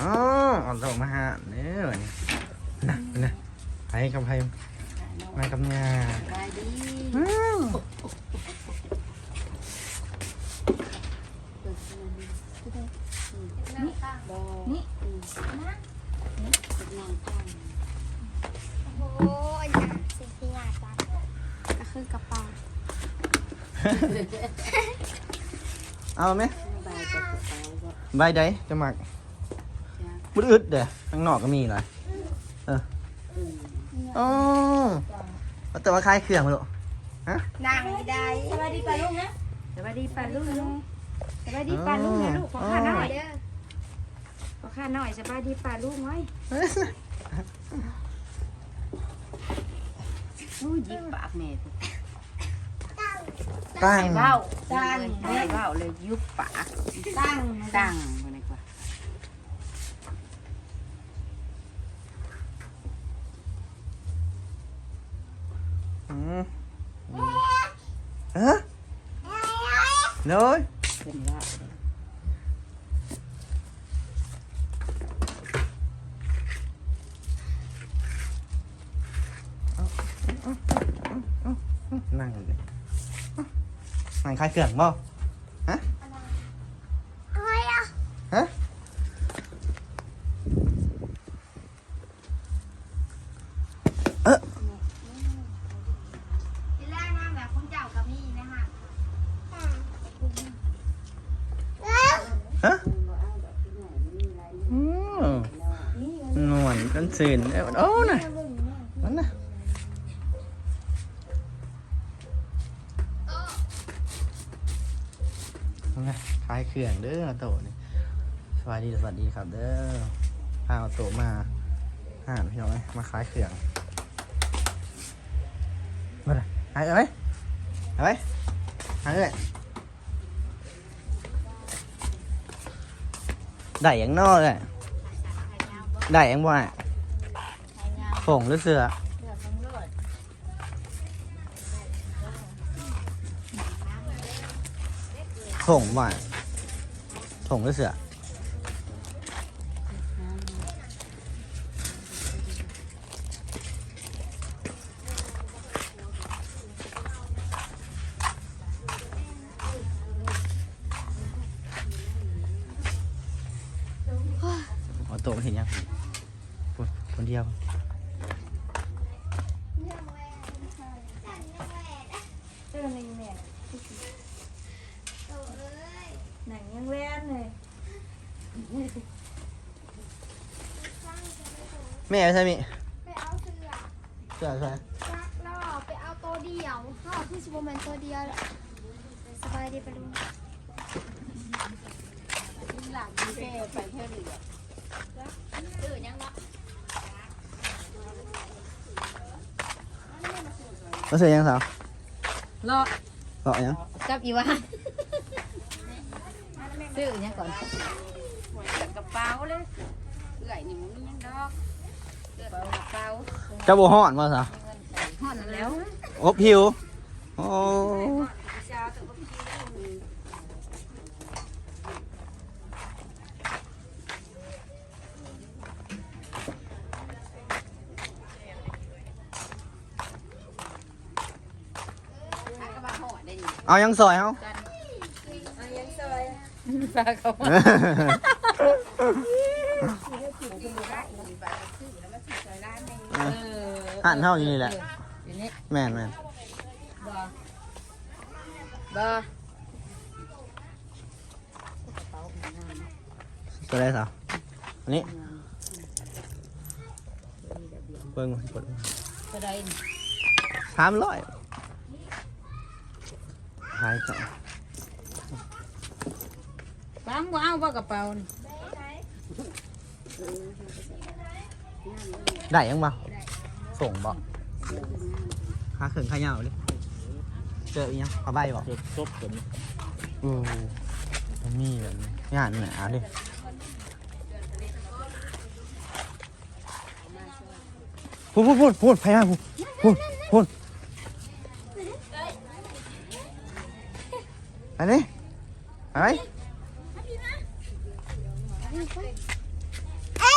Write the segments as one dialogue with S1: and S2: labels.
S1: อ๋อเอาโตมาหาเนี่ยน่ะนะไปกับไปมากับงา
S2: สบานี่บอนี่นี่นางตั้ง
S3: โอ้ยนะสิ่งที่อยากจัดก็คือกระเป๋า
S1: เอาไหม
S2: สบายกับกระเป๋าบ่
S1: ใบใดจะหมัก
S2: จ้า
S1: มุดอึดเด้อข้างนอกก็มีเลยเออ
S2: อืม
S1: อ๋อเอาแต่ว่าคล้ายเครื่องมาลูก
S3: นั่งได้
S4: สวัสดีป้าลุงนะสวัสดีป้าลุงนะสวัสดีป้าลุงนะลูกขอข้าหน่อย
S3: เด้อ
S4: ขอข้าหน่อยสบายดีป้าลุงไว้อู้ยิบปากแม่
S1: ตั้ง
S4: เบ้าตั้งแม่เบ้าเลยยุบปาก
S3: ตั้ง
S4: ตั้งมาเลยกว่า
S1: อืม เออเลย
S4: เป็นว่า
S1: นั่งเลยนั่งคล้ายเครื่องบ่
S3: อะไรอะ
S1: ฮะ
S3: ทีแรกมาแบบคุณเจ้ากับมี่นะฮะ
S1: ฮะอืม นวลกันสื่นเอ้ยโอ้น่ะนั่นน่ะเอาไงคล้ายเครื่องเด้อโตนี่สวัสดีสวัสดีครับเด้อพาเอาโตมาห่านพี่น้องไหมมาคล้ายเครื่องมาเลยหายเอ้ยหายไหายเอ้ยได้ยังนอกเลยได้ยังบ่ อะผงหรือเสือผงบ่อะผงหรือเสือเอาโตมาเห็นยังคนคนเดียว
S4: เจ้าหนึ่งแม่หนัง ยังแว่นเลย
S1: แม่ใช่ไหม
S3: ไปเอาเสือ
S1: เสือใช่
S3: จักล่อไปเอาตัวเดียวห่อคือชิบแมนตัวเดียวแหละสบายดีไปลุง
S2: หลังมีแม่ไปเที่ยวเหนือ
S1: มาเสือยังสาว
S4: รอ
S1: เกาะยัง
S4: กับอีวาน ซื้อยังก่อนกระเป๋าเลยเอื่อยนี่มันมียังดอกกระเป๋ากระเป๋า
S1: เจ้าบัวห่อนมาสาว
S4: ห่อนแล้ว
S1: อบผิวโอ้เอายังซอยเอา
S4: ปลาเขามา
S1: หันเท่าอยู่นี่แหละ
S4: อยู่นี่
S1: แม่นแม่น
S4: บอบอ
S1: ตัวได้สาวอันนี้เบิ้งเปิด
S4: กระได
S1: สามร้อยหายก่อน
S4: ปังว่าเอาว่ากระเป๋านี่
S1: ได้ยังบ่ส่งบ่หาเขิงขายาวเลยเจออีกยังปลาใบบ่
S5: ซบตัวนี้
S1: เออมันมีแบบนี้งานหนาดิพูดพูดพูดพูดพยายามพูดพูดพูดอันนี้อะไร
S3: โอ้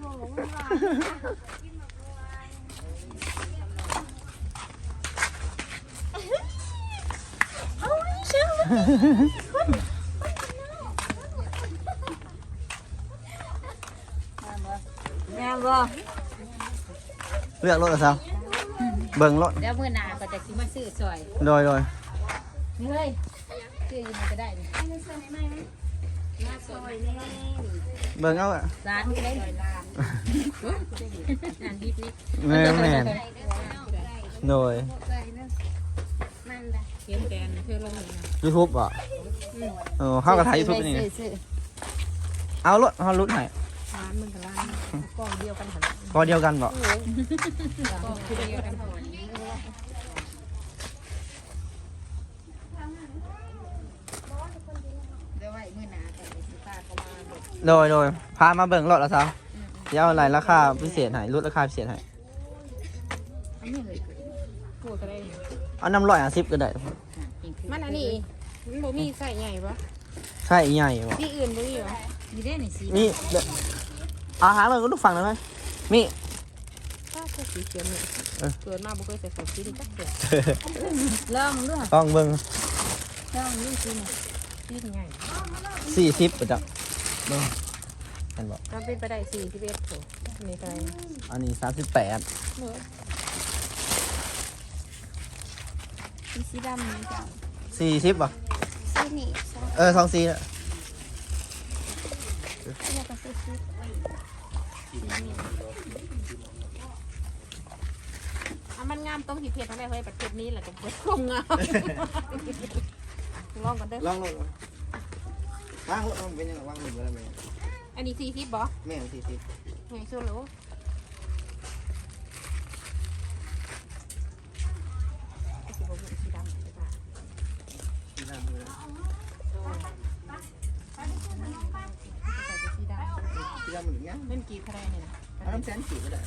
S3: โหมันหวาน
S4: งามบ่
S1: เลือกรถเหรอครับเบิ่งรถ
S4: เดี๋ยวมื้อหน้าก็จะสิมาซื้อซอย
S1: โดยโดย
S4: นี่เฮ้ยซื้ออยู่นี่ก็ได้นี่
S3: ไอ้เงินซื้อให้ไหมไหม
S4: มาซอยแน่
S1: เบิ่งเอาอะ
S4: ร้านก็ได้ซอยร้านร้านดิบนี่
S1: แม่นแม่นโดย
S3: มันได้
S4: เขียนแกนเพื่อลงนี่นะ
S1: ยูทูบอะเออเข้ากับไทยยูทูบนี่
S4: ซื้อ
S1: เอารถเอารถให้
S4: ร้านมึงกับร้านกองเดียวกันหั่น
S1: พอเดียวกันบ่
S4: กองคือเดียวกันหั่นเดี๋ยวไว้มื้อหน้าก็สิพาเขามาเบิด
S1: โดยโดยพามาเบิ่งรถแล้วซะเดี๋ยวเอาอะไรราคาพิเศษให้ลดราคาพิเศษให้
S4: อันนี้เลยพูดก็ได้
S1: เอาน้ำร้อยห้าสิบก็ได้
S6: มันอันนี้มันบ่มีใส่ใหญ่ปะ
S1: ใช่ใหญ่บ่
S6: ที่อื่นบ่มีปะ
S4: นี่ได้นี่สิ
S1: นี่เดี๋ยวอาหารเราก็ต้องฟังได้ไหมมี
S6: ถ้าใส่สีเขียวเนี่ย
S1: เออ
S6: เกิดมาบ่เคยใส่สีนี้จักเดือน
S4: ลองดู
S1: ต้องเบิ่ง
S4: ลองดูสิเนี่ย
S6: สีใหญ่
S1: สี่สิบประจักเบิ่งเห็นบ่
S6: มันเป็นไปได้สี่ที่เอ็ดโถอันนี้ก็ได้
S1: อันนี้สามสิบแปด
S3: มีสีดำนี่จ้ะ
S1: สี่สิบป่ะ
S3: สีนี่สอง
S1: เออสองสี่น่ะ
S3: สีแล้วก็สีสี
S6: อะมันงามตรงที่เพชรนั่นแหละเฮ้ยประเทศนี้แหละก็บ่คงงาม ลองกันเด้อ
S1: ลองลองวางลองเป็นยังไงวางหนึ่งแล้วไหม
S6: อันนี้สี่สิบบ่
S1: แม่งสี่สิบ
S6: ไงสู้รู้ไอ้สิบ่มีสีดำเลยจ้ะ
S1: สี่ห้ามือ
S6: ใส่แต่สีดำ
S1: สี่ห้ามืออย่างเงี้ย
S6: มันกี่คะแนนเนี่ยนะ
S1: เอาน้ำแสนสี่ก็ได้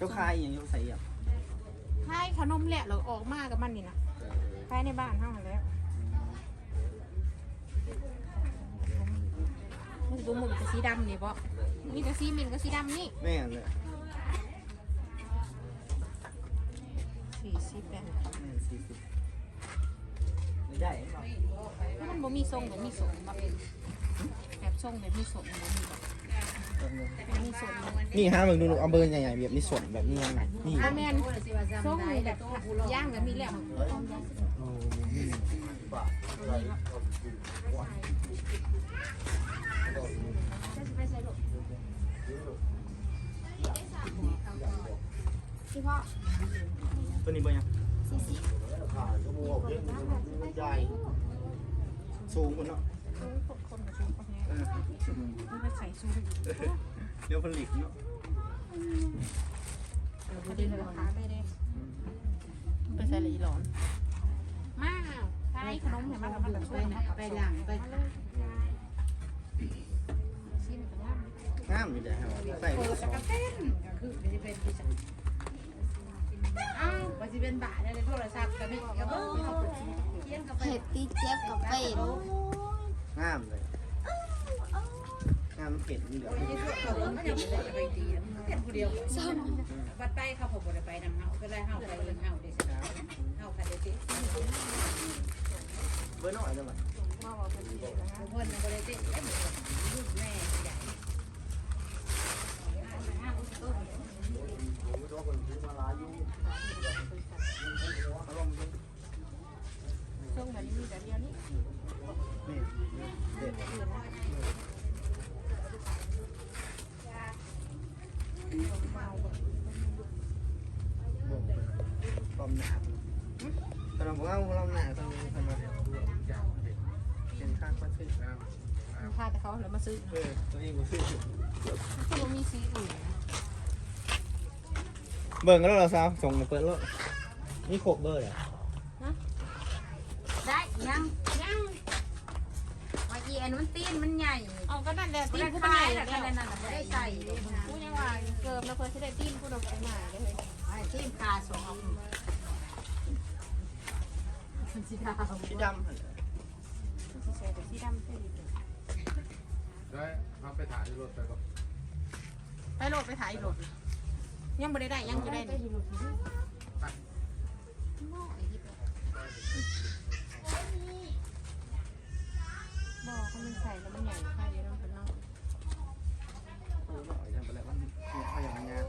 S6: เป็นแบบ
S1: เจ้าคายอย่างเงี้ยใส่อย่าง
S6: คล้ายขนมแหละเราออกมากับมันนี่นะคล้ายในบ้านเท่านั้นแล้วมันดูหมึกกับสีดำนี่ปะมีแต่สีมินกับสีดำนี่
S1: แม่งเลย
S6: สี่สิบแปด
S1: แม่งสี่สิบไม่ได้หรอก
S6: มันบ่มีทรงแบบมีสมแบบแบบทรงแบบมีสมบ่มีแบบแบบมีสม
S1: นี่ฮะมึงดูเอาเบอร์ใหญ่ๆแบบนี้ส่วนแบบนี้ยังไงนี่
S6: อาแมนทรงนี่แบบย่างแบบมีแหล้ว
S3: สีพ่อ
S1: ตัวนี้เบอร์ยัง
S3: สู
S1: งคนเนาะ
S6: คนกับชูคนนี้
S1: เออ
S6: มันไปใส่ซู
S1: เดี๋ยวผลิตเนาะ
S6: ประเด็นราคาไม่ได้ไปใส่เลยหลอน มาใช้ขนมเห็นไหมกับมันกับช่วยนะ
S4: ไปหลังไป
S6: ห้า
S1: มอยู่เด้อครับใส่
S4: โคตรกระเต้นก็คือไม่ได้เป็นที่สัอ้าวว่าสิเป็นบาทได้ในโทรศัพท์ก็นี่ก็บ่เขียนกับไป
S3: เห็ดตีเจี๊ยบกับเป็ด
S1: งามเลย งามเผ็ดเหลือง
S4: เขาก็ยังบ่ได้ไปตีมันเป็นผู้เดียววัดไปเขาผมบ่ได้ไปนำเฮาก็ได้เฮาไปเอิ้นเฮาเด้เฮาค่ะเด้ติ
S1: เบอร์น้อยจังหวะ
S4: เพิ่นน่ะบ่ได้ติแม่ใหญ่
S6: ช่วงแบบนี้มีแต่เดียวนี้
S1: นี่เด็ดลมหนาวตอนนั้นผมว่าลมหนาวตอนนี้ทำไมเป็นข้างก็ซื้อแล้ว
S6: มันพาแต่ เขาแล้วมาซื้อ
S1: เออตัวเองก็ซื้อ
S6: คือมีสีอื่น
S1: เบิ่งแล้วเหราซาวส่งมาเปิดรถนี่โคกเบอร์เหรอ
S4: ได้ยังยังว่าอีอันมันตีนมันใหญ่
S6: เอาก็นั่นแหละ
S4: ตี
S6: ตี
S4: น
S6: น
S4: ผู้
S6: ผู้
S4: ชา
S6: ชายย
S4: แล้
S6: แล้วว
S4: ก็
S6: กัน
S4: นั่นน่ะบ่ได้ใส่
S6: กูยังว่าเกิดแล้วเพื่อนจะได้ตีนผู้ดอกไม้เลย
S4: ไอ้ตีนคาสอง
S7: มันสีดาว
S1: สีดำหั่นแหละ
S4: สีใส่แต่สีดำเส้น
S8: ได้เอา ไปถ่ายที่รถไปก่อน
S6: ไปโหลดไปถ่ายโหลดยังไม่ได้ได้ยังจะได้นี่บอกเขามันใส่แล้วมันใหญ่ข้าวเยอะแล้วมันเน่า
S1: โอ้ยหน่อยทำไปแล้วมันเขาอย่างงาน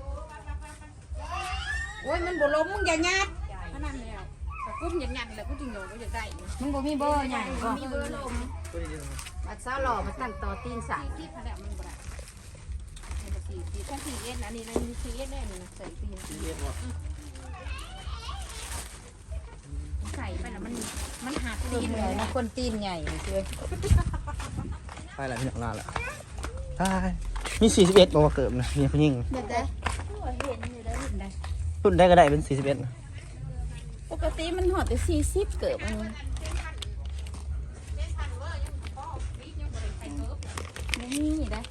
S4: โอ้ยมันบ่ล้มมึงอย่ายัด
S6: ขนาดแล้วแต่กุ้มยันยันแล้วกูจึงโยนก็จะได้อยู่
S4: มันบ่มีเบอร์ใหญ่บ่
S6: มีเบอร์ลม
S1: ตัวนี้ดีกว่า
S4: บัดเช้าหล่อมาตั้งต่อตีนใส่
S6: ที่ขนาดมันบ่ได้มันจะสี่ตีแค่สี่เอ็ดนอันนี้นะมีสี่เอ็นได้นี่นะใส่ตีน
S1: สี่เอ็ดว่ะ
S6: ใส่ไปแล้วมันมันหัก
S4: ตีน
S6: เล
S4: ญ่
S6: ย
S4: นะคนตีนใหญ่เชื่อ
S1: ไปแล้วพี่น้องลาล้วไปมี41บอกว่าเกิดนะมีผู้หญิง
S3: แบบได้
S1: รุ่นได้ก็ได้เป็น41นะ
S6: ปกติมันหอดแต่สี่สิบเกิดมัน
S3: ไม่ มีได้